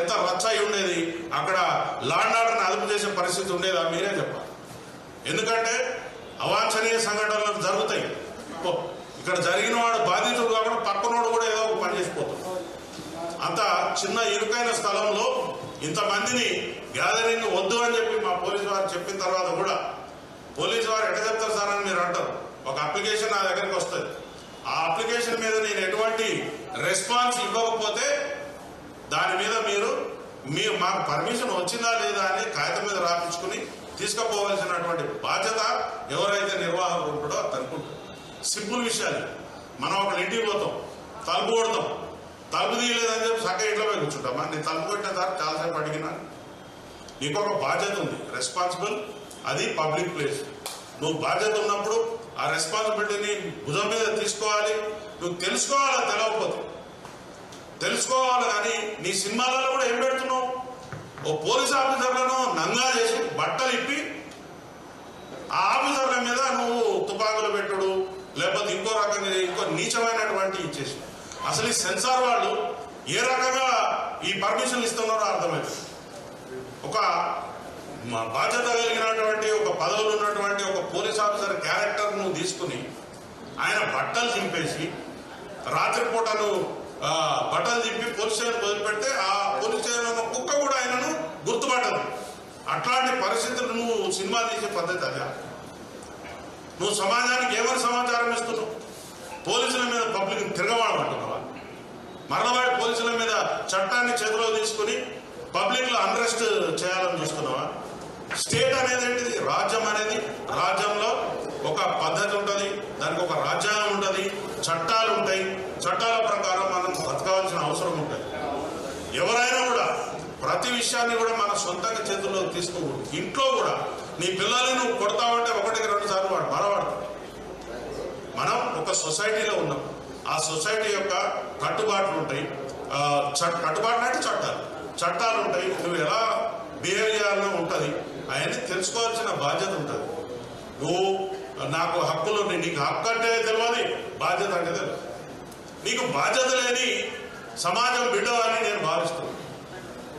ఎంత వచ్చాయి ఉండేది? లాండ్ ఆర్డర్ని అదుపు చేసే పరిస్థితి ఉండేదా? మీరే చెప్పాలి. ఎందుకంటే అవాంఛనీయ సంఘటనలు జరుగుతాయి. ఇక్కడ జరిగిన వాడు బాధితుడు కాకుండా పక్కనోడు కూడా ఏదో ఒక పని చేసిపోతాడు. అంత చిన్న ఇరుకైన స్థలంలో ఇంతమందిని గ్యాదరింగ్ వద్దు అని చెప్పి మా పోలీసు వారు చెప్పిన తర్వాత కూడా పోలీసు వారు ఎట్ట చెప్తారు సార్ అని మీరు అంటారు. ఒక అప్లికేషన్ నా దగ్గరికి వస్తుంది. ఆ అప్లికేషన్ మీద నేను ఎటువంటి రెస్పాన్స్ ఇవ్వకపోతే దాని మీద మీరు మీ మాకు పర్మిషన్ వచ్చిందా లేదా అని కాగితం మీద రాపించుకుని తీసుకుపోవాల్సినటువంటి బాధ్యత ఎవరైతే నిర్వాహకుడు ఉంటాడో అతనికి సింపుల్ విషయాలు మనం ఒక ఇంటికి పోతాం తలుపు కొడతాం. తలుపు తీయలేదని చెప్పి సక్క ఇంట్లో పోయి కూర్చుంటామా నేను తలుపు కొట్టిన తర్వాత చాలాసేపు అడిగినా? నీకు ఒక బాధ్యత ఉంది రెస్పాన్సిబుల్ అది పబ్లిక్ ప్లేస్ నువ్వు బాధ్యత ఉన్నప్పుడు ఆ రెస్పాన్సిబిలిటీని భుజం మీద తీసుకోవాలి. నువ్వు తెలుసుకోవాలా తెలవకపోతే? తెలుసుకోవాలి కానీ నీ సినిమాలలో కూడా ఏం పెడుతున్నావు? ఓ పోలీస్ ఆఫీసర్లను నంగా చేసి బట్టలు ఇప్పి ఆ ఆఫీసర్ల మీద నువ్వు తుపాకులు పెట్టుడు లేకపోతే ఇంకో రకంగా ఇంకో నీచమైనటువంటి ఇచ్చేసి. అసలు ఈ సెన్సార్ వాళ్ళు ఏ రకంగా ఈ పర్మిషన్లు ఇస్తున్నారో అర్థమవుతుంది ఒక బాధ్యత కలిగినటువంటి ఒక పదవులు ఉన్నటువంటి ఒక పోలీస్ ఆఫీసర్ క్యారెక్టర్ను తీసుకుని ఆయన బట్టలు చింపేసి రాత్రిపూటను అట్లాంటి పరిస్థితులు నువ్వు సినిమా తీసే పద్ధతి అదే. నువ్వు సమాజానికి ఏమని సమాచారం ఇస్తున్నావు? పోలీసుల మీద పబ్లిక్ తిరగవాడమంటున్నావా మరణవాడి పోలీసుల మీద చట్టాన్ని చేతిలో తీసుకుని పబ్లిక్లో అన్రెస్ట్ చేయాలని చూస్తున్నావా? స్టేట్ అనేది ఏంటిది? రాజ్యం అనేది రాజ్యంలో ఒక పద్ధతి ఉంటుంది దానికి ఒక రాజ్యాంగం ఉంటుంది చట్టాలు ఉంటాయి. చట్టాల ప్రకారం మనం బతకవలసిన అవసరం ఉంటుంది. ఎవరైనా ప్రతి విషయాన్ని కూడా మన సొంతంగా చేతుల్లో తీసుకోకూడదు. ఇంట్లో కూడా నీ పిల్లల్ని నువ్వు కొడతావంటే ఒకటికి రెండు సార్లు వాడు మరవాడతాడు మనం ఒక సొసైటీలో ఉన్నాం. ఆ సొసైటీ యొక్క కట్టుబాట్లు ఉంటాయి. కట్టుబాట్లు అంటే చట్టాలు. చట్టాలు ఉంటాయి. నువ్వు ఎలా బిహేవ్ చేయాలో ఉంటుంది. అవన్నీ తెలుసుకోవాల్సిన బాధ్యత ఉంటుంది. నువ్వు నాకు హక్కులు ఉన్నాయి. నీకు హక్కు అంటే తెలియదు బాధ్యత అంటే తెలియదు నీకు బాధ్యత లేని సమాజం బిడ్డవని నేను భావిస్తున్నాను.